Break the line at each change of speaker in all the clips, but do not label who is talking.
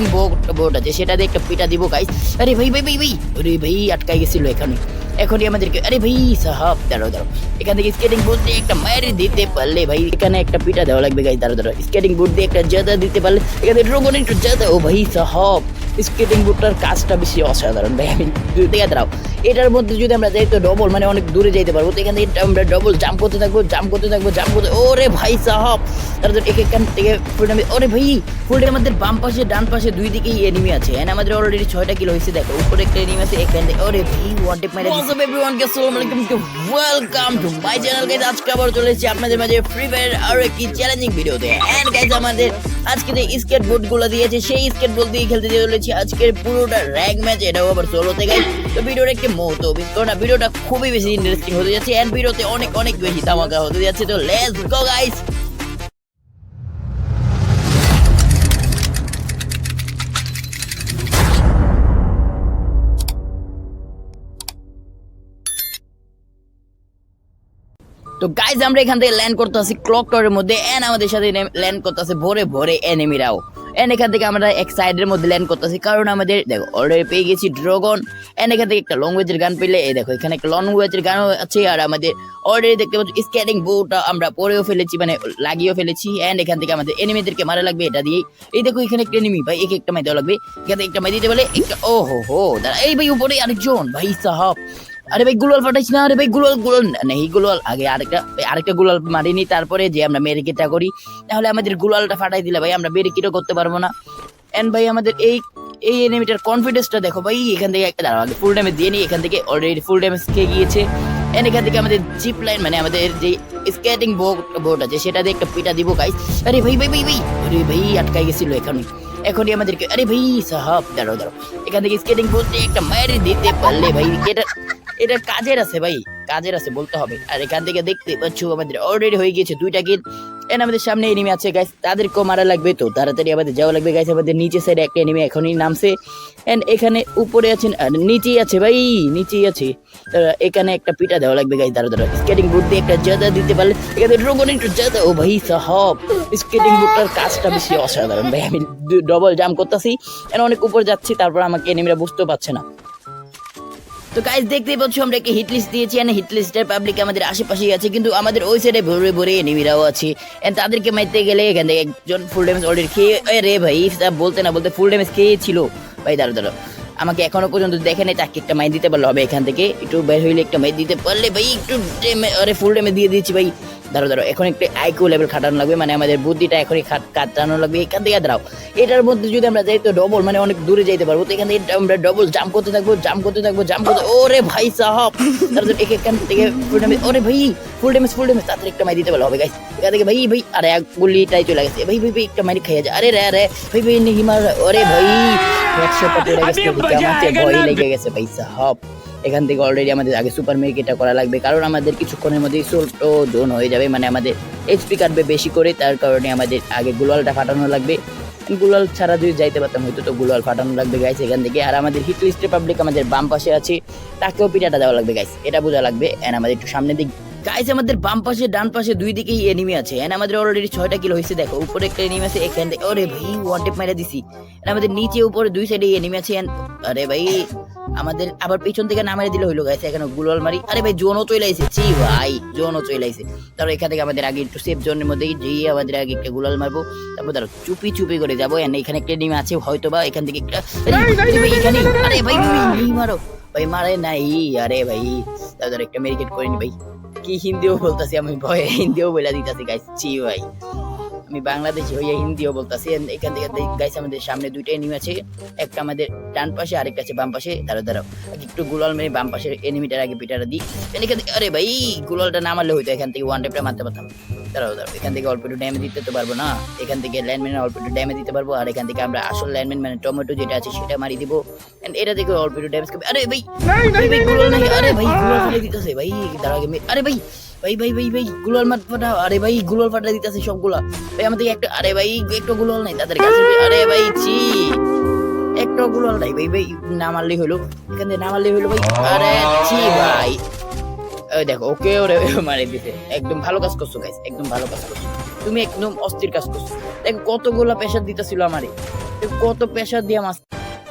Board আছে, সেটা দিয়ে একটা পিটা দিব গাইস আরে ভাই ভাই ভাই ভাই, আরে ভাই আটকাই গেছিল এখানে। এখনই আমাদেরকে, আরে ভাই, সাহাব, দাঁড়াও দাঁড়াও। এখান থেকে স্কেটিং বোর্ড দিয়ে একটা মায়ের দিতে পারলে ভাই, এখানে একটা পিটা দেওয়া লাগবে গাইস দাঁড়াও দাঁড়াও। স্কেটিং বোর্ড দিয়ে একটা জাদা দিতে পারলে, এখানে ড্রোগন একটু জাদা। ও ভাই, সাহাব স্কেটিং বোর্ডটার কাজটা বেশি অসাধারণ, ভাই। আমি দেখে দাঁড়াও। এটার মধ্যে যদি আমরা যাই তো ডবল মানে অনেক দূরে যাইতে পারব। তো এখান আমরা ডবল জাম্প করতে থাকব জাম্প করতে থাকব জাম্প করতে ওরে ভাই সাহাব! তারপর এক এখান থেকে ফুল টাইম ওরে ভাই ফুল টাইম আমাদের বাম পাশে, ডান পাশে দুই দিকেই এনিমি আছে। এন্ড আমাদের অলরেডি ছয়টা কিলো হয়েছে, দেখো। উপরে একটা এনিমি আছে, এখান থেকে ওরে ভাই ওয়ান টেপ মাইরা দিছে এভরিওয়ান কে আসসালামু আলাইকুম to welcome to my channel guys আজকে আবার চলে এসেছি আপনাদের মাঝে ফ্রি ফায়ার আর একটি চ্যালেঞ্জিং ভিডিওতে এন্ড গাইস আমাদের আজকে যে স্কেট বোর্ডগুলো দিয়েছে, সেই স্কেট বোর্ড দিয়ে খেলতে চলেছি। আজকের পুরোটা র্যাঙ্ক ম্যাচ এটাও আবার সোলোতে থেকে তো ভিডিওর একটি মত কারণ ভিডিওটা খুবই বেশি ইন্টারেস্টিং হতে যাচ্ছে এন্ড ভিডিওতে অনেক অনেক বেশি ধামাকা হতে যাচ্ছে। তো লেটস গো গাইস তো গাইজ আমরা এখান থেকে ল্যান্ড করতে আসি ক্লক টাওয়ারের মধ্যে এন আমাদের সাথে ল্যান্ড করতে আসে ভরে ভরে এনিমিরাও এন এখান থেকে আমরা এক সাইডের মধ্যে ল্যান্ড করতেছি কারণ আমাদের, দেখো অলরেডি পেয়ে গেছি ড্রাগন এন এখান থেকে একটা লং ওয়েজের গান পেলে, এই দেখো, এখানে একটা লং ওয়েজের গানও আছে, আর আমাদের অলরেডি দেখতে পাচ্ছি স্কেটিং বোর্ডটা আমরা পরেও ফেলেছি মানে লাগিয়েও ফেলেছি। এন্ড এখান থেকে আমাদের এনিমিদেরকে মারা লাগবে, এটা দিয়ে এই দেখো, এখানে একটা এনিমি ভাই, একে একটা মাই দেওয়া লাগবে। এখান থেকে একটা মাই দিতে বলে, একটা ও হো হো দাঁড়া, এই ভাই, উপরে আরেকজন, ভাই, সাহাব। আরে ভাই গুলাল ফাটাইছি না, আরে ভাই গুলাল গুলাল নেই গুলাল আগে আরেকটা আরেকটা গুলাল মারিনি, তারপরে যে আমরা মেরিকেটটা করি, তাহলে আমাদের গুলালটা ফাটাই দিলে ভাই, আমরা মেরিকেটও করতে পারব না। এন্ড ভাই, আমাদের এই এই এনিমিটার কনফিডেন্সটা দেখো ভাই, এখান থেকে একটা, দাঁড়াও, আগে ফুল ড্যামেজ দিয়ে নিই, এখান থেকে অলরেডি ফুল ড্যামেজ খেয়ে গিয়েছে। এন্ড এখান থেকে আমাদের জিপ লাইন মানে আমাদের যে স্কেটিং বোর্ড বোর্ড আছে, সেটা দিয়ে একটা পিটা দিব গাইস আরে ভাই ভাই ভাই ভাই, আরে ভাই, আটকাই গেছিল এখানে এখনই আমাদেরকে, আরে ভাই, সাহাব, দাঁড়াও দাঁড়াও। এখান থেকে স্কেটিং বোর্ড দিয়ে একটা মায়ের দিতে পারলে ভাই, এটা এটা কাজের আছে ভাই, কাজের আছে, বলতে হবে। আর এখান থেকে দেখতে পাচ্ছ আমাদের অলরেডি হয়ে গিয়েছে দুইটা কিল এন্ড আমাদের সামনে এনিমি আছে গাইস তাদেরকেও মারা লাগবে, তো তাড়াতাড়ি আমাদের যাওয়া লাগবে গাইস আমাদের নিচে সাইডে একটা এনিমি এখনই নামছে। এন্ড এখানে উপরে আছেন, আর নিচেই আছে ভাই, নিচেই আছে। এখানে একটা পিটা দেওয়া লাগবে গাইস দাঁড়া দাঁড়া স্কেটিং বোর্ড দিয়ে একটা জাদা দিতে পারলে, এখানে ড্রোগন একটু জাদা। ও ভাই, সাহাব স্কেটিং বোর্ডটার কাজটা বেশি অসাধারণ, ভাই, আমি ডবল জাম্প করতেছি। এন্ড অনেক উপরে যাচ্ছি, তারপর আমাকে এনিমিরা বুঝতেও পারছে না। তো গাইজ দেখতেই পাচ্ছ, আমরা একটা হিট লিস্ট দিয়েছি এন্ড হিট লিস্টের পাবলিক আমাদের আশেপাশেই আছে, কিন্তু আমাদের ওই সাইডে ভরে ভরে এনিমিরাও আছে। এন্ড তাদেরকে মারতে গেলে এখান থেকে একজন ফুল ড্যামেজ অলরেডি খেয়ে রে ভাই বলতে না বলতে ফুল ড্যামেজ খেয়েছিল ভাই দাঁড়ো দাঁড়ো আমাকে এখনও পর্যন্ত দেখে নেই, তাকে একটা মাই দিতে পারলে হবে এখান থেকে। একটু বের হইলে একটা মাই দিতে পারলে ভাই, একটু আরে ফুল ড্যামেজ দিয়ে দিয়েছি ভাই। দাঁড়ো দাঁড়ো এখন একটু আইকিউ লেভেল খাটানো লাগবে মানে আমাদের বুদ্ধিটা এখনই খাট- কাটানো লাগবে এখান থেকে দাঁড়াও। এটার মধ্যে যদি আমরা যাই তো ডবল মানে অনেক দূরে যাইতে পারব তো এখান থেকে আমরা ডবল জাম্প করতে থাকব জাম্প করতে থাকব জাম্প করতে ওরে ভাই সাহাব! তারপর এক এখান থেকে ফুল ড্যামেজ ওরে ভাই ফুল ড্যামেজ ফুল ড্যামেজ তাড়াতাড়ি একটা মাই দিতে পারলে হবে গাইস এখান থেকে ভাই ভাই আরে এক গুলিটাই চলে গেছে। ভাই ভাই ভাই একটা মারি খেয়ে যায় আরে রে রে ভাই ভাই নিহি মার ওরে ভাই একশো পড়ে গেছে ভয় লেগে গেছে ভাই সাহাব। এখান থেকে অলরেডি আমাদের আগে সুপার মেরিকেটটা করা লাগবে। কারণ আমাদের কিছুক্ষণের মধ্যেই সোল্টো জোন হয়ে যাবে। মানে আমাদের এইচপি কাটবে বেশি করে, তার কারণে আমাদের আগে গুলালটা ফাটানো লাগবে। গুলাল ছাড়া যদি যাইতে পারতাম, হয়তো তো গুলাল ফাটানো লাগবে গাইস এখান থেকে। আর আমাদের হিটলিস্ট রিপাবলিক পাবলিক আমাদের বাম পাশে আছে, তাকেও পিটাটা দেওয়া লাগবে গাইস এটা বোঝা লাগবে। অ্যান্ড আমাদের একটু সামনের দিক গাইস আমাদের বাম পাশে ডান পাশে দুই দিকেই এনিমি আছে। এন্ড আমাদের অলরেডি ছয়টা কিলো হয়েছে দেখো। উপরে একটা এনিমি আছে এখান থেকে ওরে ভাই ওয়ান টেপ মেরে দিছি। And আমাদের নিচে উপরে দুই সাইডে এনিমি আছে। And আরে ভাই আমাদের আবার পিছন থেকে নামারে দিলে হইল গাইছে এখানে গুলাল মারি। আরে ভাই জোনও চলে আইছে। ছি ভাই জোনও চলে আইছে। তারপর এখান থেকে আমাদের আগে একটু সেফ জোনের মধ্যে যেই আমাদের আগে একটা গুলাল মারবো। তারপর ধরো চুপি চুপি করে যাব। এন্ড এখানে একটা ডিম আছে হয়তো বা এখান থেকে একটা আরে ভাই, এখানে আরে ভাই মারো। ভাই মারে নাই আরে ভাই। তারপর একটা মেরিকেট করে নি ভাই। কি হিন্দিও বলতেছি আমি ভয়ে হিন্দিও বলে দিতেছি গাইছি ভাই। আমি বাংলাদেশি হইয়া হিন্দিও বলতাছি। এখান থেকে গাইস আমাদের সামনে দুইটা এনিমি আছে। একটা আমাদের ডান পাশে আরেকটা আছে বাম পাশে। দাঁড়ো দাঁড়াও। একটু গুলাল মেরে বাম পাশের এনিমিটার আগে পিটারা দিই। এখান থেকে আরে ভাই গুলালটা না মারলে হইতো এখান থেকে ওয়ান টেপটা মারতে পারতাম। দাঁড়াও দাঁড়াও এখান থেকে অল্প একটু ড্যামেজ দিতে তো পারব না। এখান থেকে ল্যান্ডম্যানের অল্প একটু ড্যামেজ দিতে পারব। আর এখান থেকে আমরা আসল ল্যান্ডম্যান মানে টমেটো যেটা আছে সেটা মারি দিব। এটা থেকে অল্প একটু ড্যামেজ করবে। আরে ভাই গুলাল আরে ভাই গুলাল দিতেছে ভাই দাঁড়াও আরে ভাই ভাই ভাই ভাই ভাই গুলাল ফাটা আরে ভাই গুলাল দিতেছে সবগুলা। ভাই, আমাদের একটা আরে ভাই গুলাল নাই তাদের কাছে। আরে ভাই চি একটা গুলাল নাই, ভাই ভাই হলো। হলো, ভাই। আরে চি ভাই। দেখো, ওকে ওরে মারে দিতে একদম ভালো কাজ করছ গাইস একদম ভালো কাজ করছ। তুমি একদম অস্থির কাজ করছ। দেখো, কতগুলা প্রেশার দিতেছিল আমারে। কত প্রেশার দিয়ে মাছ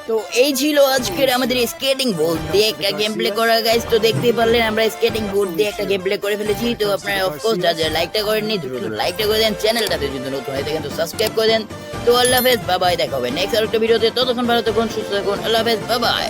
তো এই ছিল আজকের আমাদের স্কেটিং বোর্ড দিয়ে একটা গেম প্লে করা গাইস তো দেখতে পারলেন, আমরা স্কেটিং বোর্ড দিয়ে একটা গেম প্লে করে ফেলেছি। তো আপনারা অফকোর্স যা যা লাইকটা করেননি, দ্রুত লাইকটা করে দেন। চ্যানেলটাতে যদি নতুন হয়ে থাকেন, তো সাবস্ক্রাইব করে দেন। তো আল্লাহ হাফেজ বাবাই দেখা হবে নেক্সট আরেকটা ভিডিওতে। ততক্ষণ ভালো থাকুন, সুস্থ থাকুন। আল্লাহ হাফেজ বাবাই